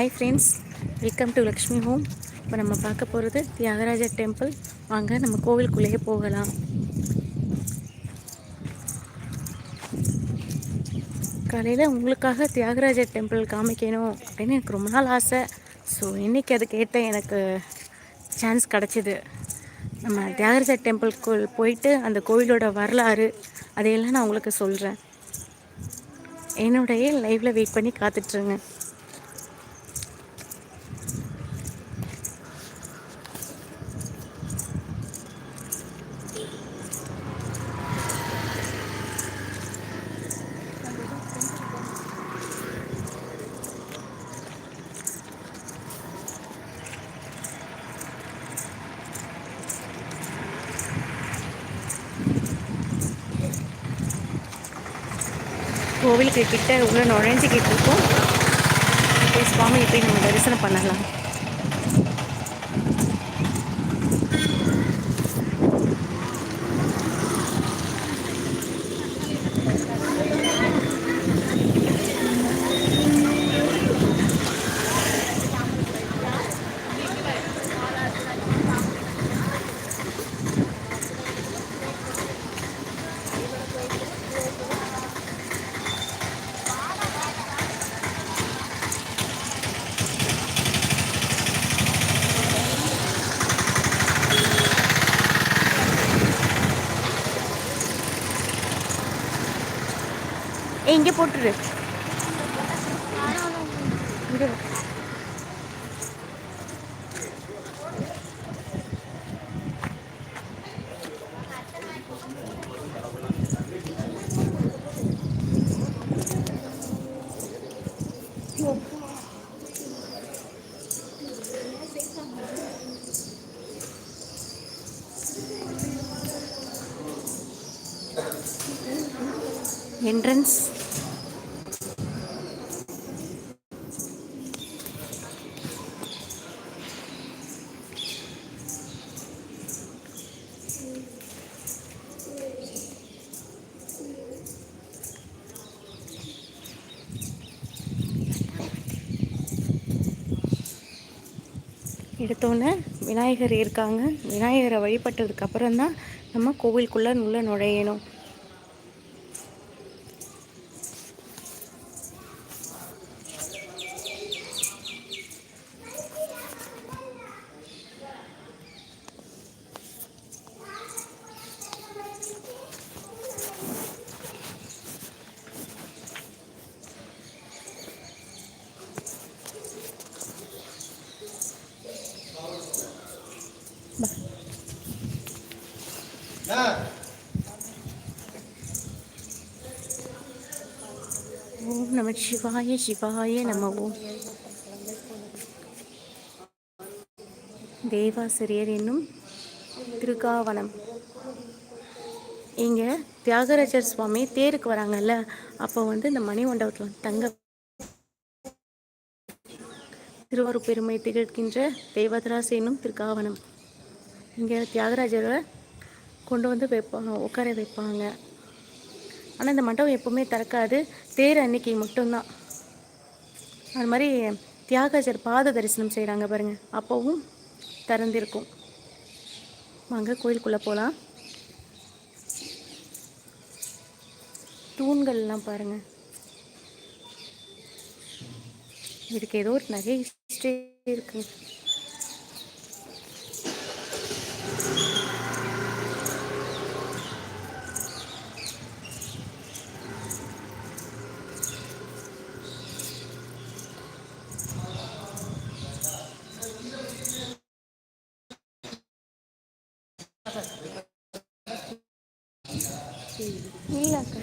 Hi friends welcome to Lakshmi home இப்போ நம்ம பார்க்க போகிறது தியாகராஜர் டெம்பிள் வாங்க நம்ம கோவிலுக்குள்ளேயே போகலாம். காலையில் உங்களுக்காக தியாகராஜர் டெம்பிள் காமிக்கணும் அப்படின்னு எனக்கு ரொம்ப நாள் ஆசை. ஸோ இன்றைக்கி அது கேட்ட எனக்கு சான்ஸ் கிடச்சிது. நம்ம தியாகராஜர் டெம்பிள்க்கு போயிட்டு அந்த கோவிலோட வரலாறு அதையெல்லாம் நான் உங்களுக்கு சொல்கிறேன் என்னுடைய லைவில் வெயிட் பண்ணி காத்துட்ருங்க கோவிலுக்கு கிட்ட உள்ள நுழைஞ்சிக்கிட்டு இருக்கோம். போய் சுவாமியை போய் நம்ம தரிசனம் பண்ணலாம். இங்கே போட்டுரு. என்ட்ரன்ஸ் எடுத்தோன்னே விநாயகர் இருக்காங்க. விநாயகரை வழிபட்டதுக்கப்புறம் தான் நம்ம கோவிலுக்குள்ளே உள்ள நுழையணும். ஓம் நம சிவாய சிவாய நம ஓம் தேவாசிரியர் என்னும் திருக்காவனம் இங்கே தியாகராஜர் சுவாமி தேருக்கு வராங்கல்ல அப்போ வந்து இந்த மணி மண்டபத்தில் தங்க திருவாரூர் பெருமை திகழ்கின்ற தேவதராசு என்னும் திருக்காவனம் இங்கே தியாகராஜரை கொண்டு வந்து வைப்பாங்க உட்கார வைப்பாங்க. ஆனால் இந்த மண்டபம் எப்போவுமே திறக்காது. தேர் அன்னைக்கு மட்டும்தான். அது மாதிரி தியாகராஜர் பாத தரிசனம் செய்கிறாங்க பாருங்கள் அப்போவும் திறந்திருக்கும். வாங்க கோயிலுக்குள்ளே போகலாம் தூண்கள்லாம் பாருங்கள் இதுக்கு ஏதோ ஒரு நகை ஹிஸ்ட்ரி இருக்குது இல்ல அக்கா.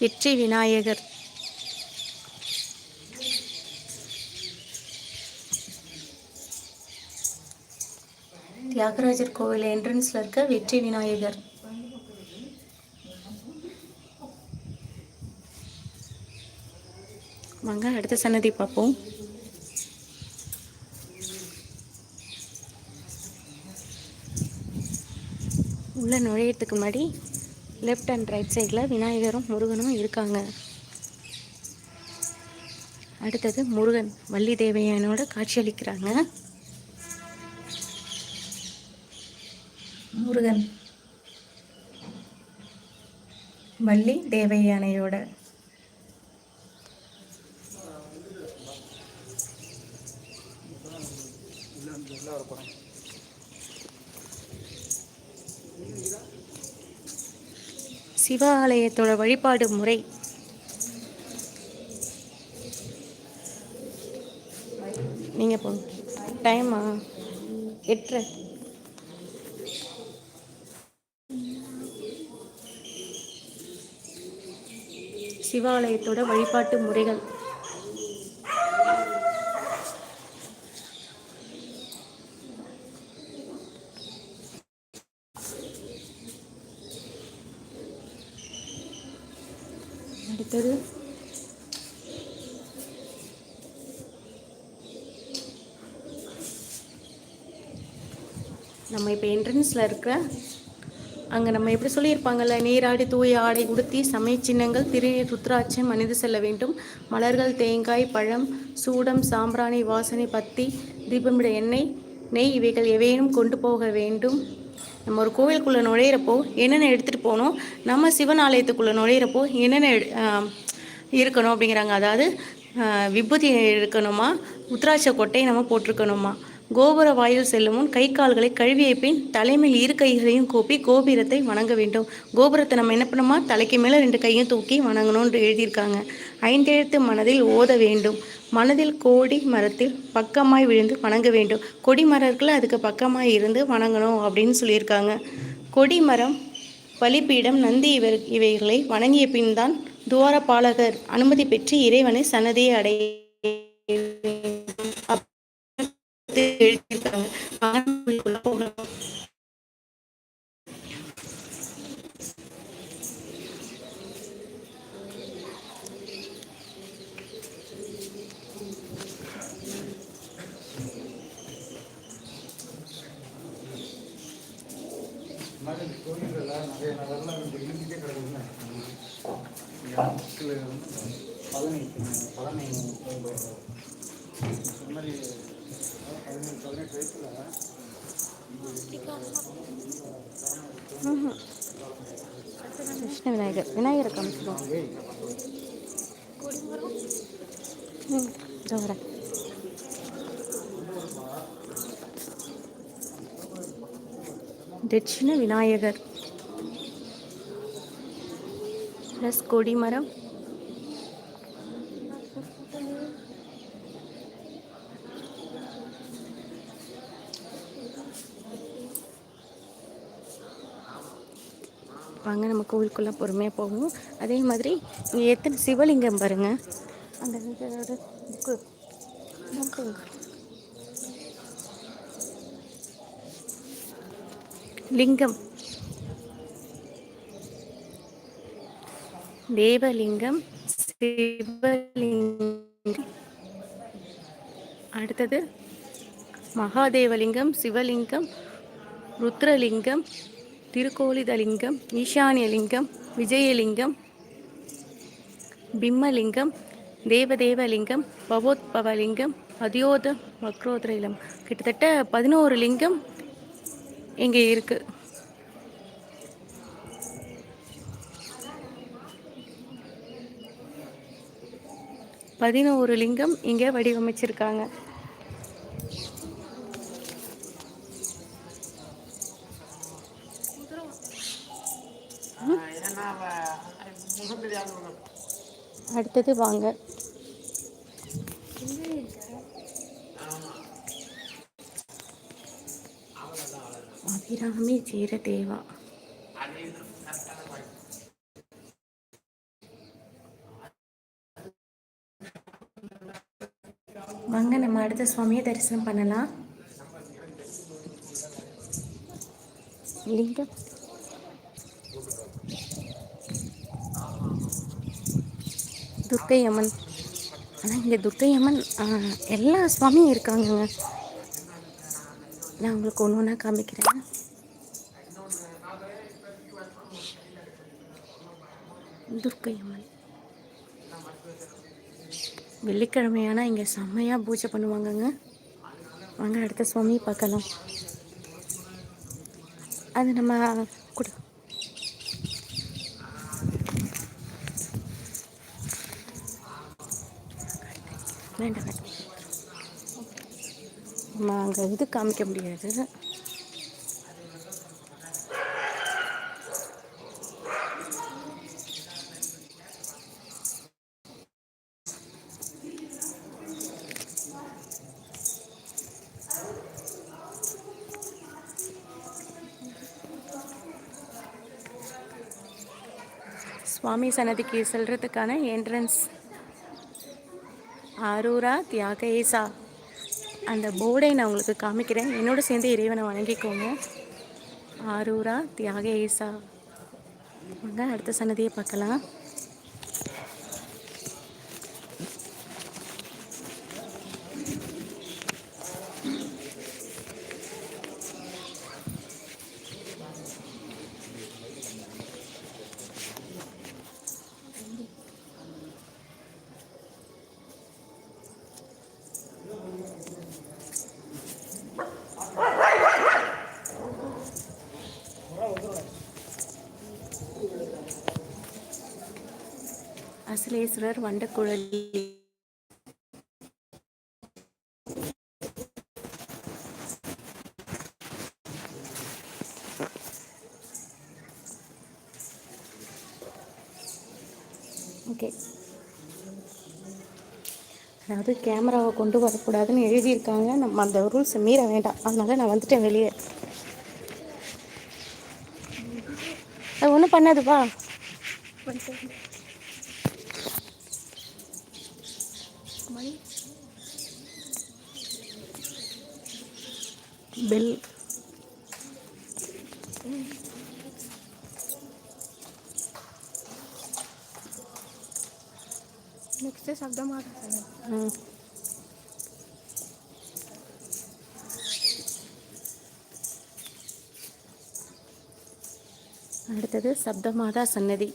வெற்றி விநாயகர். தியாகராஜர் கோவில் என்ட்ரன்ஸில் இருக்க வெற்றி விநாயகர். வாங்க அடுத்த சன்னதி பார்ப்போம். உள்ளே நுழையிறதுக்கு முன்னாடி லெஃப்ட் அண்ட் ரைட் சைடில் விநாயகரும் முருகனும் இருக்காங்க. அடுத்தது முருகன் வள்ளி தேவையானோட காட்சியளிக்கிறாங்க முருகன் வள்ளி தேவையானையோட. சிவாலயத்தோட வழிபாடு முறை. நீங்கள் போங்க டைமா எட்டு சிவாலயத்தோட வழிபாட்டு முறைகள். அடுத்தது. நம்ம இப்போ என்ட்ரன்ஸில் இருக்கிற அங்கே நம்ம எப்படி சொல்லியிருப்பாங்கல்ல நீராடி தூய ஆடை உடுத்தி சமய சின்னங்கள் திருநீர் ருத்ராட்சம் அணிந்து செல்ல வேண்டும். மலர்கள் தேங்காய் பழம் சூடம் சாம்பிராணி வாசனை பத்தி தீபமிட எண்ணெய் நெய் இவைகள் எவையும் கொண்டு போக வேண்டும். நம்ம ஒரு கோவிலுக்குள்ளே நுழையிறப்போ என்னென்ன எடுத்துகிட்டு போகணும்? நம்ம சிவன் ஆலயத்துக்குள்ளே நுழையிறப்போ என்னென்ன எடு- இருக்கணும் அப்படிங்கிறாங்க. அதாவது விபூதி இருக்கணுமா உத்ராட்ச கொட்டை நம்ம போட்டிருக்கணுமா? கோபுர வாயில் செல்லும் முன் கை கால்களை கழுவிய பின் தலைமையில் இரு கைகளையும் கூப்பி கோபுரத்தை வணங்க வேண்டும். கோபுரத்தை நம்ம என்ன பண்ணுமா தலைக்கு மேலே ரெண்டு கையும் தூக்கி வணங்கணும்னு எழுதியிருக்காங்க. ஐந்தெழுத்து மனதில் ஓத வேண்டும். மனதில் கோடி மரத்தில் பக்கமாய் விழுந்து வணங்க வேண்டும். கொடி மரத்தில் அதுக்கு பக்கமாய் இருந்து வணங்கணும் அப்படின்னு சொல்லியிருக்காங்க. கொடி மரம் பலிப்பீடம் நந்தி இவர் இவைகளை வணங்கிய பின் தான் துவாரபாலகர் அனுமதி பெற்று இறைவனை சன்னதியை அடைய இங்கே எழுதியிருக்காங்க. வந்து பழனி பழனி இந்த மாதிரி கிருஷ்ண விநாயகர் விநாயகரை காமிச்சிடும் வரேன். தட்சிண விநாயகர். ப்ளஸ் கொடிமரம் வாங்க நம்ம கோவிலுக்குள்ளே பொறுமையாக போவோம். அதே மாதிரி இங்கே எத்தனை சிவலிங்கம் பாருங்க. அந்த புக்கு லிங்கம். தேவலிங்கம் சிவலிங்கம். அடுத்தது மகாதேவலிங்கம் சிவலிங்கம் ருத்ரலிங்கம் திருக்கோலிதலிங்கம் ஈசானியலிங்கம் விஜயலிங்கம் பிம்மலிங்கம் தேவதேவலிங்கம் பவோத்பவலிங்கம் அதியோத வக்ரோதரலிங்கம் கிட்டத்தட்ட பதினோரு லிங்கம் இங்கே இருக்கு. பதினோரு லிங்கம் இங்கே வடிவமைச்சிருக்காங்க. அடுத்தது வாங்க. அபிராமி ஜீரதேவா. வாங்க நம்ம அடுத்த சுவாமியை தரிசனம் பண்ணலாம். லிங்கம். துர்க்கை அம்மன் ஆனால் இங்கே துர்க்கை அம்மன் எல்லா சுவாமியும் இருக்காங்கங்க. நான் உங்களுக்கு ஒன்று ஒன்றா காமிக்கிறேன். துர்க்கை அம்மன் வெள்ளிக்கிழமையானா இங்கே செம்மையாக பூஜை பண்ணுவாங்கங்க. வாங்க அடுத்த சுவாமி பார்க்கலாம். அது நம்ம கொடு வேண்டாம் வேண்டாம் நம்ம அங்கே இது காமிக்க முடியாது. சுவாமி சன்னதிக்கு செல்றதுக்கான என்ட்ரன்ஸ் ஆரூரா தியாகேசா அந்த போர்டை நான் உங்களுக்கு காமிக்கிறேன். என்னோட சேர்ந்து இறைவனை வணங்கிக்கோங்க. ஆரூரா தியாகேசா வாங்க அடுத்த சன்னதியை பார்க்கலாம். அசலேஸ்வரர் வண்டக்குழலி ஓகே அதாவது கேமராவை கொண்டு வரக்கூடாதுன்னு எழுதியிருக்காங்க. நம்ம அந்த ரூல்ஸை மீற வேண்டாம். அதனால நான் வந்துட்டேன் வெளியே. பண்ணது வா பெல் நெக்ஸ்ட் சப்தமாக அடுத்தது சப்தமாதா சன்னதி.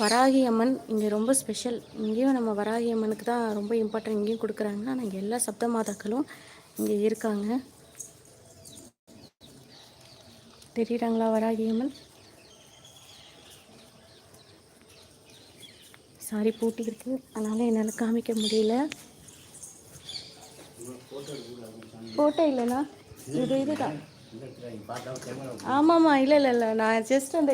வராகி அம்மன் இங்கே ரொம்ப ஸ்பெஷல் இங்கேயும் நம்ம வராகி அம்மனுக்கு தான் ரொம்ப இம்பார்ட்டன்ட் இங்கேயும் கொடுக்குறாங்க ஆனால் இங்கே எல்லா சப்தமாதாக்களும் இங்கே இருக்காங்க. தெரியுறாங்களா வராகி அம்மன் சாரி பூட்டி இருக்கு. அதனால் என்னால் காமிக்க முடியல. ஃபோட்டோ இல்லைண்ணா இது இதுதான். ஆமாம்மா இல்லை இல்லை இல்லை. நான் ஜஸ்ட் அந்த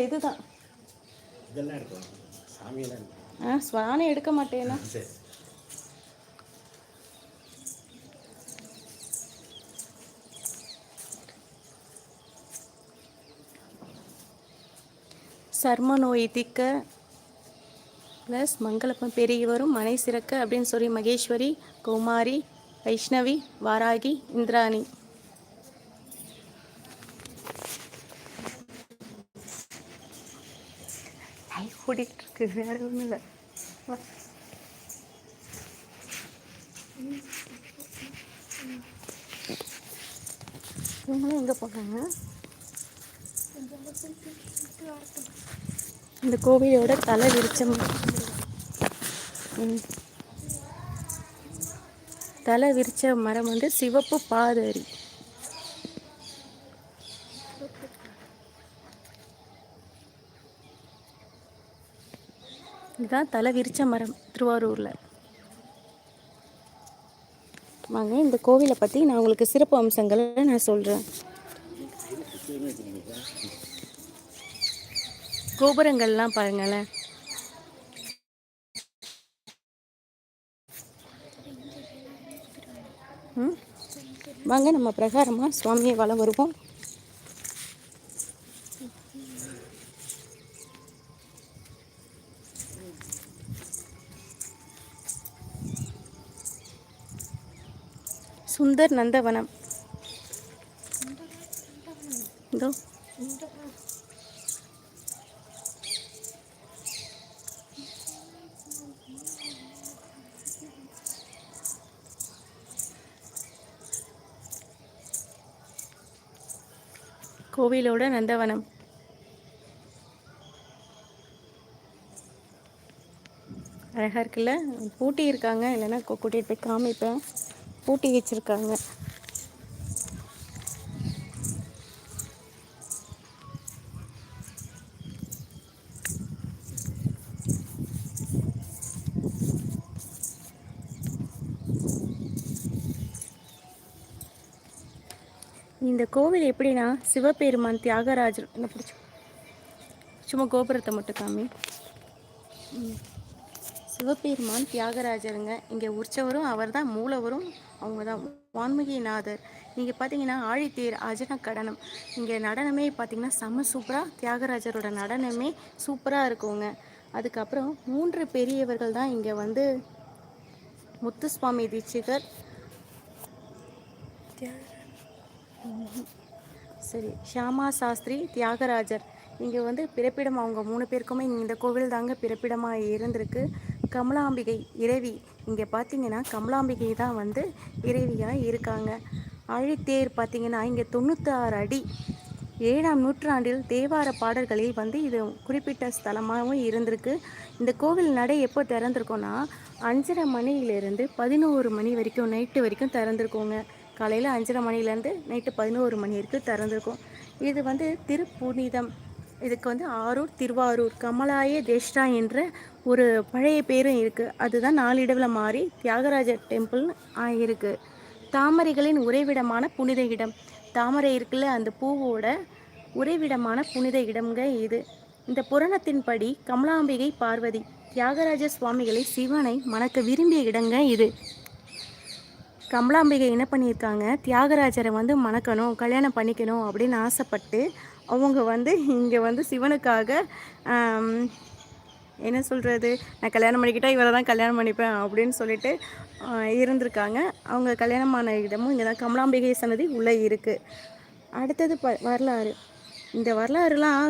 சாமியெல்லாம் இருக்கும் ஆ ஸ்வானே எடுக்க மாட்டேனா சரி. சர்ம நோய் திக்க ப்ளஸ் மங்களப்பம் பெருகி வரும் மனை சிறக்க அப்படின்னு சொல்லி மகேஸ்வரி கௌமாரி வைஷ்ணவி வாராகி இந்திராணி. கை ஓடிட்டு இருக்கு. வேற ஒன்றும் இல்லை. இவங்களும் எங்கே போகிறாங்க இந்த கோவிலோட தலை விரிச்சம். தலை விரிச்ச மரம் வந்து சிவப்பு பாதரி. இதுதான் தலை விரிச்ச மரம் திருவாரூரில். வாங்க இந்த கோவிலை பற்றி நான் உங்களுக்கு சிறப்பு அம்சங்களை நான் சொல்கிறேன் கோபுரங்கள்லாம் பாருங்களேன். ம்? வாங்க நம்ம பிரகாரமாக சுவாமியை வலம் வருவோம். சுந்தர் நந்தவனம். இதோ. கோவிலோட நந்தவனம். அழகாக இருக்குல்ல? பூட்டி இருக்காங்க. இல்லைன்னா கூட்டிகிட்டு போய் காமிப்பேன். பூட்டி வச்சுருக்காங்க. இந்த கோவில் எப்படின்னா சிவபெருமான் தியாகராஜர் என்ன பிடிச்சி? சும்மா கோபுரத்தை மட்டும் காமி. சிவபெருமான் தியாகராஜருங்க. இங்கே உற்சவரும் அவர் தான் மூலவரும் அவங்க தான் வான்மகிநாதர் நீங்கள் பார்த்தீங்கன்னா ஆழித்தேர் அஜன கடனம் இங்கே நடனமே பார்த்தீங்கன்னா செம்ம சூப்பராக தியாகராஜரோட நடனமே சூப்பராக இருக்குங்க. அதுக்கப்புறம் மூன்று பெரியவர்கள் தான் இங்கே வந்து முத்துசுவாமி தீட்சிதர். சரி ஷியாமா சாஸ்திரி தியாகராஜர். இங்கே வந்து பிறப்பிடம் அவங்க மூணு பேருக்குமே இந்த கோவில் தாங்க பிறப்பிடமாக இருந்திருக்கு. கமலாம்பிகை இறைவி. இங்கே பார்த்தீங்கன்னா கமலாம்பிகை தான் வந்து இறைவியாக இருக்காங்க. அழித்தேர் பார்த்தீங்கன்னா இங்கே தொண்ணூத்தாறு அடி. ஏழாம் நூற்றாண்டில் தேவார பாடல்களில் வந்து இது குறிப்பிட்ட ஸ்தலமாகவும் இருந்திருக்கு. இந்த கோவில் நடை எப்போ திறந்திருக்கோன்னா அஞ்சரை மணியிலேருந்து பதினோரு மணி வரைக்கும் நைட்டு வரைக்கும் திறந்திருக்கோங்க. காலையில் அஞ்சரை மணிலேருந்து நைட்டு பதினோரு மணி வரைக்கும் திறந்திருக்கும். இது வந்து திருப்புனிதம். இதுக்கு வந்து ஆரூர் திருவாரூர் கமலாய தேஷ்டா என்ற ஒரு பழைய பேரும் இருக்குது அதுதான் நாளிடவில் மாறி தியாகராஜர் டெம்பிள்னு ஆகியிருக்கு தாமரைகளின் உறைவிடமான புனித இடம். தாமரை இருக்குல்ல அந்த பூவோட உறைவிடமான புனித இடம்ங்க இது. இந்த புராணத்தின்படி கமலாம்பிகை பார்வதி தியாகராஜ சுவாமிகளை சிவனை மணக்க விரும்பிய இடங்க இது. கமலாம்பிகை என்ன பண்ணியிருக்காங்க? தியாகராஜரை வந்து மணக்கணும் கல்யாணம் பண்ணிக்கணும் அப்படின்னு ஆசைப்பட்டு அவங்க வந்து இங்கே வந்து சிவனுக்காக என்ன சொல்கிறது நான் கல்யாணம் பண்ணிக்கிட்டால் இவரை தான் கல்யாணம் பண்ணிப்பேன் அப்படின்னு சொல்லிட்டு இருந்திருக்காங்க. அவங்க கல்யாணமான இடமும் இங்கே தான் கமலாம்பிகை சன்னதி உள்ளே இருக்குது அடுத்தது ப வரலாறு. இந்த வரலாறுலாம்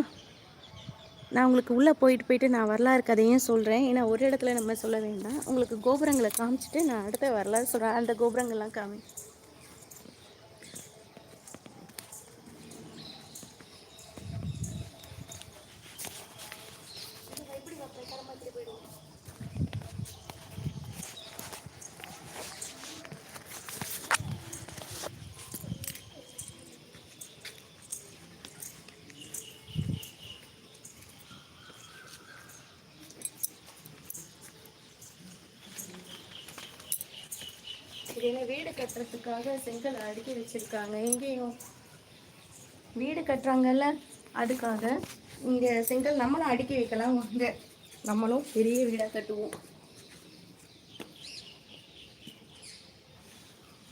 நான் உங்களுக்கு உள்ளே போயிட்டு போயிட்டு நான் வரலாறு கதையும் சொல்கிறேன் ஏன்னா ஒரு இடத்துல நம்ம சொல்ல வேண்டாம். உங்களுக்கு கோபுரங்களை காமிச்சிட்டு நான் அடுத்த வரலாறு சொல்கிறேன் அந்த கோபுரங்கள்லாம் காமி இது வீடு கட்டுறதுக்காக செங்கல் அடுக்கி வச்சிருக்காங்க. எங்கேயும் வீடு கட்டுறாங்கல்ல அதுக்காக இங்கே செங்கல் நம்மளும் அடுக்கி வைக்கலாம் வாங்க. நம்மளும் பெரிய வீடாக கட்டுவோம்.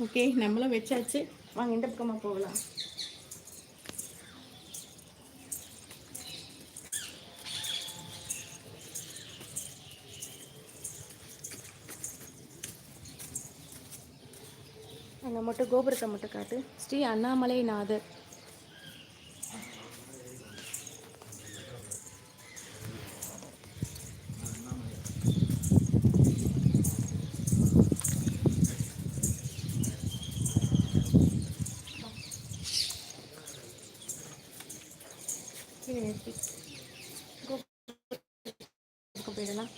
ஓகே நம்மளும் வச்சாச்சு. வாங்க இந்த பக்கமாக போகலாம். அங்கே மட்டும் கோபுரத்தை மட்டும் காட்டு. ஸ்ரீ அண்ணாமலை நாதர் போயிடலாம்.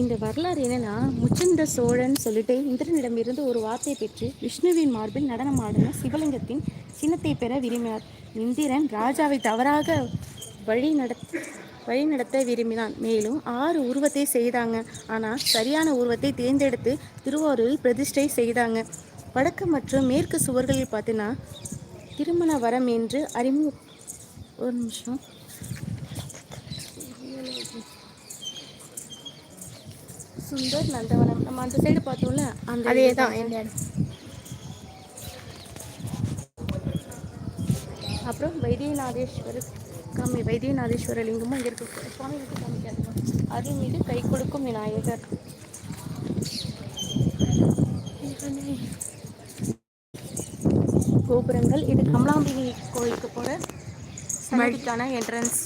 இந்த வரலாறு என்னன்னா முச்சந்த சோழன் சொல்லிட்டு இந்திரனிடமிருந்து ஒரு வார்த்தை பெற்று விஷ்ணுவின் மார்பில் நடனமாடின சிவலிங்கத்தின் சின்னத்தை பெற விரும்பினார். இந்திரன் ராஜாவை தவறாக வழி நடத்த வழி நடத்த விரும்பினான். மேலும் ஆறு உருவத்தை செய்தாங்க. ஆனால் சரியான உருவத்தை தேர்ந்தெடுத்து திருவாரூரில் பிரதிஷ்டை செய்தாங்க. வடக்கு மற்றும் மேற்கு சுவர்களில் பார்த்தீங்கன்னா திருமண வரம் என்று அறிமுக ஒரு நிமிஷம். சுந்தர் நந்தவனம். நம்ம அந்த சைடு பார்த்தோம்ல அந்த அதே. தான் இந்த இடம் அப்புறம் வைத்தியநாதேஸ்வரர் காமி வைத்தியநாதேஸ்வரர் லிங்கமும் இங்கே இருக்கு. சுவாமி விட்டு காமிக்காதுங்க. அருள்மிகு கை கொடுக்கும் விநாயகர். கோபுரங்கள் இது கமலாம்பிகை கோயிலுக்கு போகிற சன்னதிக்கான என்ட்ரன்ஸ்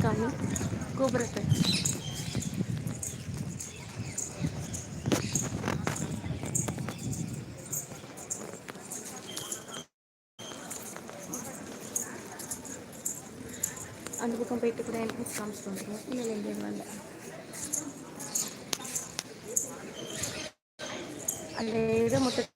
காமி கோபுரத்தை அந்த பக்கம் போயிட்டு கூட என்ட்ரன்ஸ் காமிச்சிட்டு வந்துருவோம் இல்லை இல்லை இங்கே வரல அந்த இதை மட்டும்